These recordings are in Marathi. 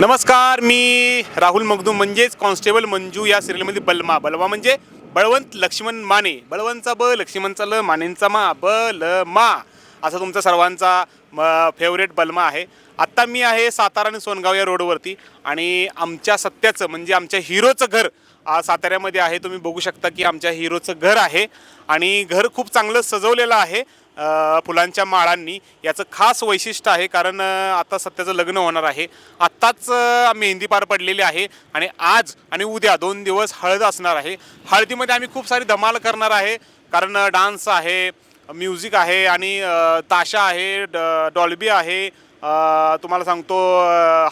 नमस्कार मी राहुल मगदूम म्हणजेच कॉन्स्टेबल मंजू या सिरियलमध्ये बलमा. बलमा म्हणजे बळवंत लक्ष्मण माने. बळवंतचा ब लक्ष्मणचा ल मानेंचा मा ब ल मा असा तुमचा सर्वांचा फेवरेट बलमा आहे. आत्ता मी आहे सातारा आणि सोनगाव या रोडवरती आणि आमच्या सत्याचं म्हणजे आमच्या हिरोचं घर साताऱ्यामध्ये आहे. तुम्ही बघू शकता की आमच्या हिरोचं घर आहे आणि घर खूप चांगलं सजवलेलं आहे फुलांच्या माळांनी. याचं खास वैशिष्ट्य आहे कारण आता सत्याचं लग्न होणार आहे. आत्ताच मेहंदी पार पडलेली आहे आणि आज आणि उद्या दोन दिवस हळद असणार आहे. हळदीमध्ये आम्ही खूप सारी धमाल करणार आहे कारण डान्स आहे म्युझिक आहे आणि ताशा आहे ड- डॉल्बी आहे तुम्हाला सांगतो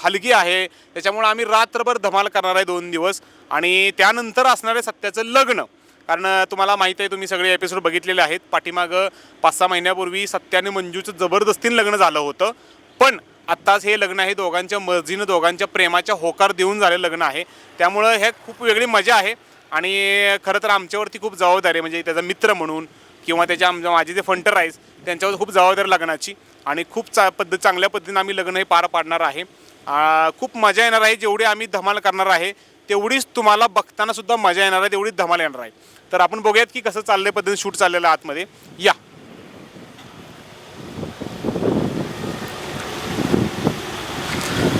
हलकी हलगी आहे. त्याच्यामुळं आम्ही रात्रभर धमाल करणार आहे दोन दिवस. आणि त्यानंतर असणारे सत्याचं लग्न. कारण तुम्हाला माहीत आहे तुम्ही सगळे एपिसोड बघितलेले आहेत. पाठीमागं पाच सहा महिन्यापूर्वी सत्याने मंजूचं जबरदस्तीनं लग्न झालं होतं. पण आत्ताच हे लग्न आहे दोघांच्या मर्जीनं दोघांच्या प्रेमाच्या होकार देऊन झालेलं लग्न आहे. त्यामुळं हे खूप वेगळी मजा आहे. आणि खरं तर आमच्यावरती खूप जबाबदारी आहे. म्हणजे त्याचा मित्र म्हणून किंवा त्याच्या आमच्या माझे जे फंटर आहेस त्यांच्यावर खूप जबाबदारी लग्नाची. आणि खूप चा पद्धत चांगल्या पद्धतीने आम्ही लग्न हे पार पाडणार आहे. खूप मजा येणार आहे. जेवढी आम्ही धमाल करणार आहे तेवढीच तुम्हाला बघताना सुद्धा मजा येणार आहे. तेवढीच धमाल येणार आहे. तर आपण बघूयात की कसं चाललंय पद्धतीने शूट चाललेलं आहे आतमध्ये. या.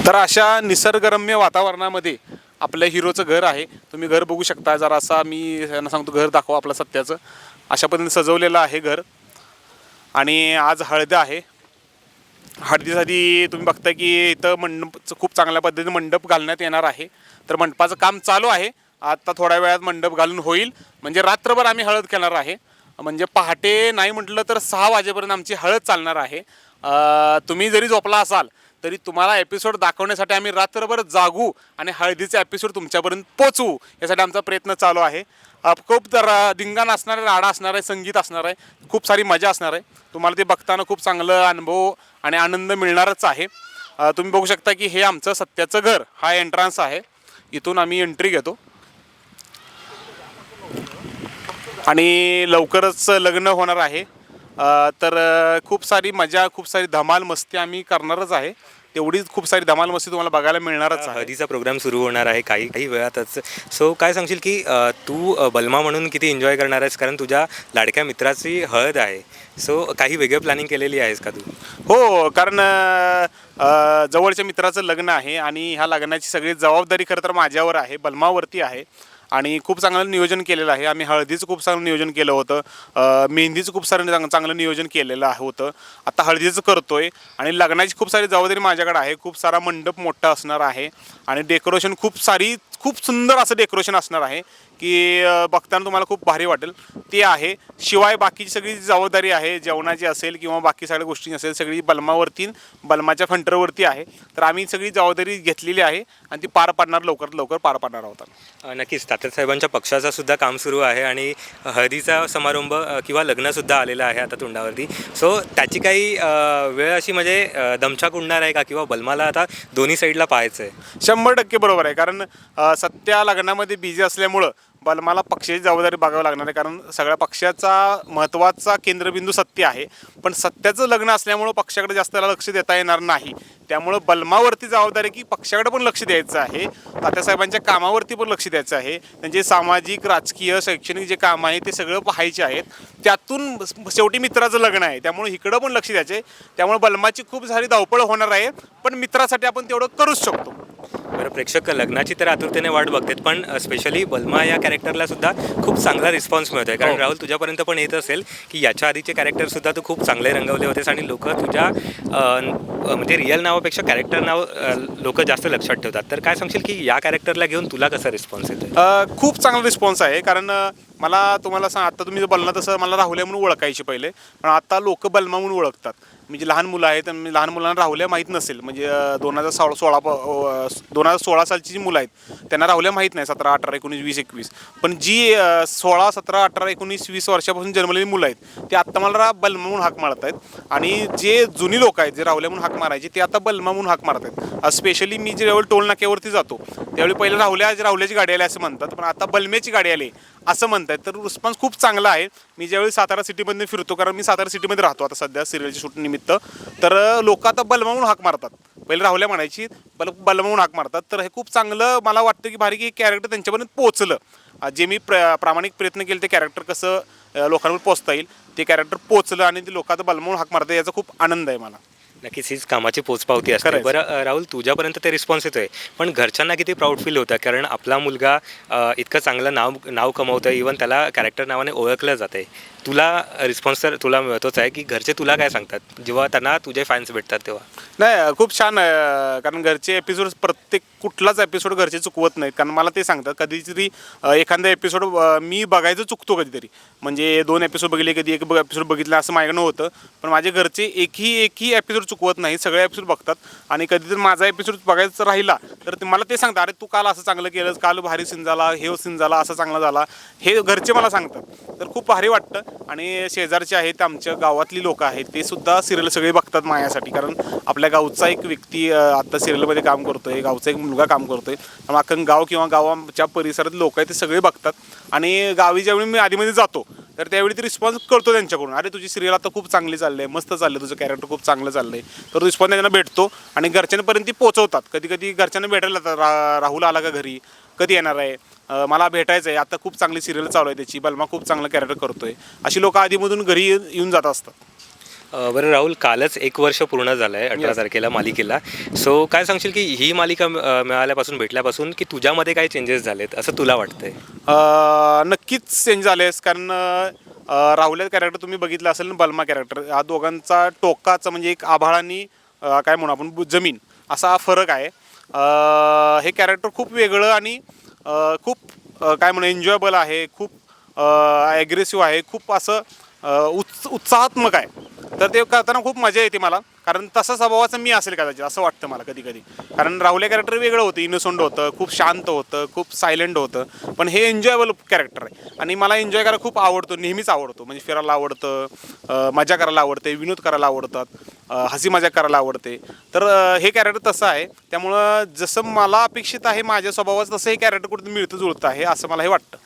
तर अशा निसर्गरम्य वातावरणामध्ये आपल्या हिरोचं घर आहे. तुम्ही घर बघू शकता. जरा असा मी यांना सांगतो घर दाखवा आपलं सत्याचं. अशा पद्धतीने सजवलेलं आहे घर. आणि आज हळद आहे. हळदीसाठी तुम्ही बघताय की इथं मंडपचं खूप चांगल्या पद्धतीने मंडप घालण्यात येणार आहे. तर मंडपाचं काम चालू आहे. आता थोड्या वेळात मंडप घालून होईल. म्हणजे रात्रभर आम्ही हळद खेळणार आहे. म्हणजे पहाटे नाही म्हटलं तर सहा वाजेपर्यंत आमची हळद चालणार आहे. तुम्ही जरी झोपला असाल तरी तुम्हाला एपिसोड दाखवण्यासाठी आम्ही रात्रभर जागू आणि हळदीचे एपिसोड तुमच्यापर्यंत पोचवू यासाठी आमचा प्रयत्न चालू आहे. खूप तर अ, असणार आहे राडा असणार आहे संगीत असणार आहे. खूप सारी मजा असणार आहे. तुम्हाला ते बघताना खूप चांगलं अनुभव आणि आनंद मिळणारच आहे. तुम्ही बघू शकता की हे आमचं सत्याचं घर हा एंट्रान्स आहे. इथून आम्ही एंट्री घेतो. आणि लवकरच लग्न होणार आहे. तर खूप सारी मजा खूप सारी धमाल मस्ती आम्ही करणारच आहे. तेवढीच खूप सारी धमाल मस्ती तुम्हाला बघायला मिळणारच आहे. हळदीचा प्रोग्राम सुरू होणार आहे काही काही वेळातच. सो काय सांगशील की अ, तू अ, बलमा म्हणून किती एन्जॉय करणार आहेस? कारण तुझ्या लाडक्या मित्राची हळद आहे. सो काही वेगळं प्लॅनिंग केलेली आहेस का तू? हो कारण अ, अ, जवळच्या मित्राचं लग्न आहे आणि ह्या लग्नाची सगळी जबाबदारी खरं तर माझ्यावर आहे. बलमावरती आहे. आणि खूप चांगलं नियोजन केलेलं आहे. आम्ही हळदीचं खूप चांगलं नियोजन केलं होतं. मेहंदीचं खूप सारं चांग- चांगलं नियोजन केलेलं आहे होतं. आता हळदीचं करतोय आणि लग्नाची खूप सारी जबाबदारी माझ्याकडे आहे. खूप सारा मंडप मोठा असणार आहे आणि डेकोरेशन खूप सारी खूप सुंदर असं डेकोरेशन असणार आहे. की बघताना तुम्हाला खूप भारी वाटेल. ते आहे. शिवाय बाकीची सगळी जबाबदारी आहे जेवणाची असेल किंवा बाकी सगळ्या गोष्टी असेल सगळी बलमावरती बलमाच्या फंटरवरती आहे. तर आम्ही सगळी जबाबदारी घेतलेली आहे आणि ती पार पाडणार लवकरात लवकर पार पाडणार आहोत नक्कीच. तात्यासाहेबांच्या पक्षाचा सुद्धा काम सुरू आहे आणि हळदीचा समारंभ किंवा लग्न सुद्धा आलेलं आहे आता तोंडावरती. सो त्याची काही वेळ अशी म्हणजे दमछाक उडणार आहे का किंवा बलमाला आता दोन्ही साईडला पाहायचं आहे शंभर टक्के बरोबर आहे. कारण सत्या लग्नामध्ये बिझी असल्यामुळं बलमाला पक्षाची जबाबदारी बघावी लागणार आहे कारण सगळ्या पक्षाचा महत्त्वाचा केंद्रबिंदू सत्य आहे. पण सत्याचं लग्न असल्यामुळं पक्षाकडे जास्त त्याला लक्ष देता येणार नाही. त्यामुळं बलमावरती जबाबदारी की पक्षाकडे पण लक्ष द्यायचं आहे. तात्यासाहेबांच्या कामावरती पण लक्ष द्यायचं आहे. त्यांचे सामाजिक राजकीय शैक्षणिक जे काम आहे ते सगळं पाहायचे आहेत. त्यातून शेवटी मित्राचं लग्न आहे. त्यामुळे इकडं पण लक्ष द्यायचे त्यामुळे बलमाची खूप सारी धावपळ होणार आहे. पण मित्रासाठी आपण तेवढं करूच शकतो. बरं प्रेक्षक लग्नाची तर आतुरतेने वाट बघतात पण स्पेशली बलमा या कॅरेक्टरला सुद्धा खूप चांगला रिस्पॉन्स मिळतोय. कारण हो. राहुल तुझ्यापर्यंत पण येत असेल की याच्या आधीचे कॅरेक्टर सुद्धा तू खूप चांगले रंगवले होतेस आणि लोक तुझ्या म्हणजे रिअल नावापेक्षा कॅरेक्टर नाव लोक जास्त लक्षात ठेवतात. तर काय सांगशील की या कॅरेक्टरला घेऊन तुला कसा रिस्पॉन्स येतोय? अ, खूप चांगला रिस्पॉन्स आहे. कारण मला तुम्हाला सांग आता तुम्ही बलना तसं मला राहुल्या म्हणून ओळखायचे पहिले. पण आता लोक बलमा म्हणून ओळखतात. म्हणजे लहान मुलं आहेत आणि लहान मुलांना राहुल्या माहीत नसेल. म्हणजे दोन हजार सोळा सोळा दोन हजार सोळा सालची जी मुलं आहेत त्यांना राहुल्या माहीत नाही सतरा अठरा एकोणीस वीस एकवीस. पण जी सोळा सतरा अठरा एकोणीस वीस वर्षापासून जन्मलेली मुलं आहेत ते आत्ता मला बलमा म्हणून हाक मारत आहेत. आणि जे जुनी लोक आहेत जे राहुल्या म्हणून हाक मारायचे ते आता बलमा म्हणून हाक मारत आहेत. स्पेशली मी ज्यावेळी टोल नाक्यावरती जातो त्यावेळी पहिले राहुल्या राहुल्याची गाडी आली असं म्हणतात. पण आता बलमेची गाडी आली असं म्हणतात. तर रिस्पॉन्स खूप चांगला आहे. मी ज्यावेळी सातारा सिटीमध्ये फिरतो कारण मी सातारा सिटीमध्ये राहतो आता सध्या सिरियलच्या शूटनिमित्त तर लोक आता बलमावून हाक मारतात. पहिले राहुल्या म्हणायची बल बलमावून हाक मारतात. तर हे खूप चांगलं मला वाटतं की भारी की कॅरेक्टर त्यांच्यापर्यंत पोचलं जे मी प्र प्रामाणिक प्रयत्न केले ते कॅरेक्टर कसं लोकांवर पोचता येईल ते कॅरेक्टर पोचलं आणि ते लोक आता बलमावून हाक मारतात याचा खूप आनंद आहे मला. नक्कीच हीच कामाची पोचपावती असते. बरं राहुल तुझ्यापर्यंत ते रिस्पॉन्स येतोय. पण घरच्यांना किती प्राऊड फील होतं? कारण आपला मुलगा अ, इतकं चांगलं नाव नाव कमवतोय. इवन त्याला कॅरेक्टर नावाने ओळखलं जाते तुला रिस्पॉन्स तर तुला मिळतोच आहे की घरचे तुला काय सांगतात? जेव्हा त्यांना तुझे फॅन्स भेटतात तेव्हा. नाही खूप छान आहे कारण घरचे एपिसोड प्रत्येक कुठलाच एपिसोड घरचे चुकवत नाहीत. कारण मला ते सांगतात कधीतरी अ, एखादा एपिसोड मी बघायचं चुकतो कधीतरी. म्हणजे दोन एपिसोड बघितले कधी एक एपिसोड बघितला असं माझ्याकडनं होतं. पण माझे घरचे एकही एकही एपिसोड चुकवत नाही सगळे एपिसोड बघतात. आणि कधीतरी माझा एपिसोड बघायचा राहिला तर ते मला ते सांगतात अरे तू काल असं चांगलं केलंस काल भारी सीन झाला हे सीन झाला असं चांगला झाला. हे घरचे मला सांगतात. तर खूप भारी वाटतं. आणि शेजारचे आहेत आमच्या गावातली लोक आहेत ते सुद्धा सिरियल सगळे बघतात माझ्यासाठी. कारण आपल्या गावचा एक व्यक्ती आत्ता आता सिरियलमध्ये काम करतो आहे गावचा एक मुलगा काम करतो आहे अख्खं गाव किंवा गावाच्या परिसरात लोक आहेत ते सगळे बघतात. आणि गावी ज्यावेळी मी आधीमध्ये जातो तर त्यावेळी ते रिस्पॉन्स करतो त्यांच्याकडून. अरे तुझी सिरियल आता खूप चांगली चालली आहे मस्त चाललं तुझं कॅरेक्टर खूप चांगलं चाललंय. तर रिस्पॉन्स त्यांना भेटतो आणि घरच्यांपर्यंत ती पोचवतात कधी कधी घरच्यांना भेटायला जातात रा राहुल आला का घरी? कधी येणार आहे? मला भेटायचं आहे आता खूप चांगली सिरियल चालू आहे त्याची बलमा खूप चांगलं कॅरेक्टर करतोय. अशी लोक आधीमधून घरी येऊन येऊन जात असतात. बरं राहुल कालच एक वर्ष पूर्ण झालं आहे अठरा. तारखेला मालिकेला. सो काय सांगशील की ही मालिका मिळाल्यापासून भेटल्यापासून की तुझ्यामध्ये काय चेंजेस झालेत असं तुला वाटतंय? नक्कीच चेंज झालेस कारण अं, राहुल्या कॅरेक्टर तुम्ही बघितलं असेल ना बलमा कॅरेक्टर या दोघांचा टोकाचा म्हणजे एक आभाळानी काय म्हणू आपण जमीन असा हा फरक आहे. हे कॅरेक्टर खूप वेगळं आणि खूप काय म्हणू एन्जॉयबल आहे खूप ॲग्रेसिव्ह आहे खूप असं उत्स उत्साहात्मक आहे. तर ते करताना खूप मजा येते मला. कारण तसा स्वभावाचं मी असेल कदाचित असं वाटतं मला कधी कधी कारण राहुले कॅरेक्टर वेगळं होतं इनोसंड होतं खूप शांत होतं खूप सायलेंट होतं. पण हे एन्जॉयबल कॅरेक्टर आहे. आणि मला एन्जॉय करायला खूप आवडतो नेहमीच आवडतो. म्हणजे फिरायला आवडतं मजा करायला आवडते विनोद करायला आवडतात हसी मजा करायला आवडते. तर हे कॅरेक्टर तसं आहे. त्यामुळं जसं मला अपेक्षित आहे माझ्या स्वभावाचं तसं हे कॅरेक्टर कुठं मिळतं जुळतं आहे असं मला हे वाटतं.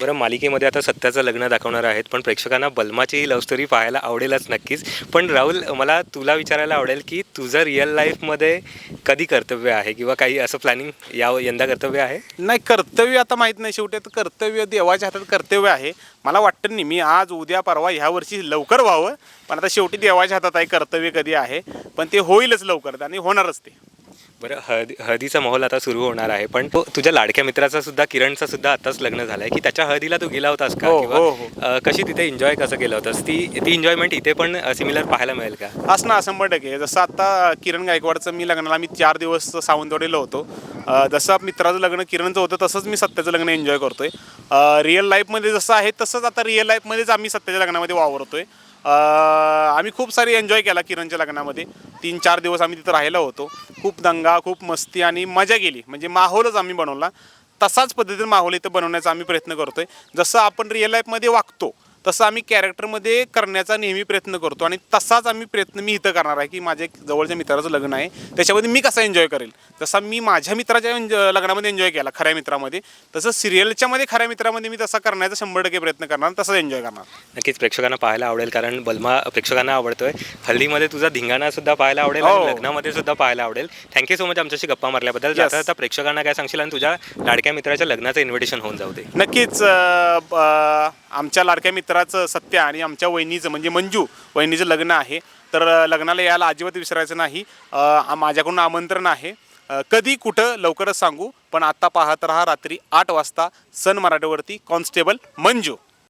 बरं मालिकेमध्ये आता सत्याचं लग्न दाखवणार आहेत पण प्रेक्षकांना बल्माची लव्ह स्टोरी पाहायला आवडेलच नक्कीच. पण राहुल मला तुला विचारायला आवडेल की तुझं रिअल लाईफमध्ये कधी कर्तव्य आहे? किंवा काही असं प्लॅनिंग या यंदा कर्तव्य आहे? नाही कर्तव्य आता माहीत नाही शेवटी. तर कर्तव्य देवाच्या हातात कर्तव्य आहे. मला वाटतं नाही मी आज उद्या परवा ह्या वर्षी लवकर व्हावं. पण आता शेवटी देवाच्या हातात आहे कर्तव्य कधी आहे? पण ते होईलच लवकर आणि होणारच ते. बरं हळदी हळदीचा माहोल आता सुरू होणार आहे पण तो तुझ्या लाडक्या मित्राचा सुद्धा किरणचं सुद्धा आताच लग्न झालंय की त्याच्या हळदीला तू गेला होतास का? हो, किंवा हो, हो. अ, कशी तिथे एन्जॉय कसं केलं होतंस? ती ती एन्जॉयमेंट इथे पण सिमिलर पाहायला मिळेल का? असं शंभर टक्के. जसं आता किरण गायकवाडचं मी लग्नाला मी चार दिवस सावंतवाडीला होतो. अं, जसं मित्राचं लग्न किरणचं होतं तसंच मी सत्याचं लग्न एन्जॉय करतोय. रिअल लाईफमध्ये जसं आहे तसंच आता रिअल लाईफमध्येच आम्ही सत्याच्या लग्नामध्ये वावरतोय. आम्ही खूप सारी एन्जॉय केला किरणच्या लग्नामध्ये. तीन चार दिवस आम्ही तिथं राहिलो होतो. खूप दंगा खूप मस्ती आणि मजा केली म्हणजे माहोलच आम्ही बनवला. तसाच पद्धतीने माहोल इथं बनवण्याचा आम्ही प्रयत्न करतो आहे जसं आपण रिअल लाईफमध्ये वागतो तसं आम्ही कॅरेक्टरमध्ये करण्याचा नेहमी प्रयत्न करतो आणि तसाच आम्ही प्रयत्न मी इथं करणार आहे की माझ्या एक जवळच्या मित्राचं लग्न आहे. त्याच्यामध्ये मी कसा एन्जॉय करेल? जसा मी माझ्या मित्राच्या लग्नामध्ये एन्जॉय केला खऱ्या मित्रामध्ये तसं सिरियलच्या मध्ये खऱ्या मित्रामध्ये मी तसा करण्याचा शंभर टक्के प्रयत्न करणार तसाच एन्जॉय करणार. नक्कीच प्रेक्षकांना पाहायला आवडेल कारण बलमा प्रेक्षकांना आवडतोय. हल्दीमध्ये तुझा धिंगाणा सुद्धा पाहायला आवडेल हो. लग्नामध्ये सुद्धा पाहायला आवडेल. थँक्यू सो मच आमच्याशी गप्पा मारल्याबद्दल. जाता आता प्रेक्षकांना काय सांगशील आणि तुझ्या लाडक्या मित्राच्या लग्नाचं इन्व्हिटेशन होऊन जाऊ दे. नक्कीच आमच्या लाडक्या मित्राचं सत्य आणि आमच्या वहिनीचं म्हणजे मंजू वहिनीचं लग्न आहे. तर लग्नाला यायला अजिबात विसरायचं नाही. माझ्याकडून आमंत्रण आहे. कधी कुठं लवकरच सांगू पण आत्ता पाहत राहा रात्री आठ वाजता सन मराठीवरती कॉन्स्टेबल मंजू.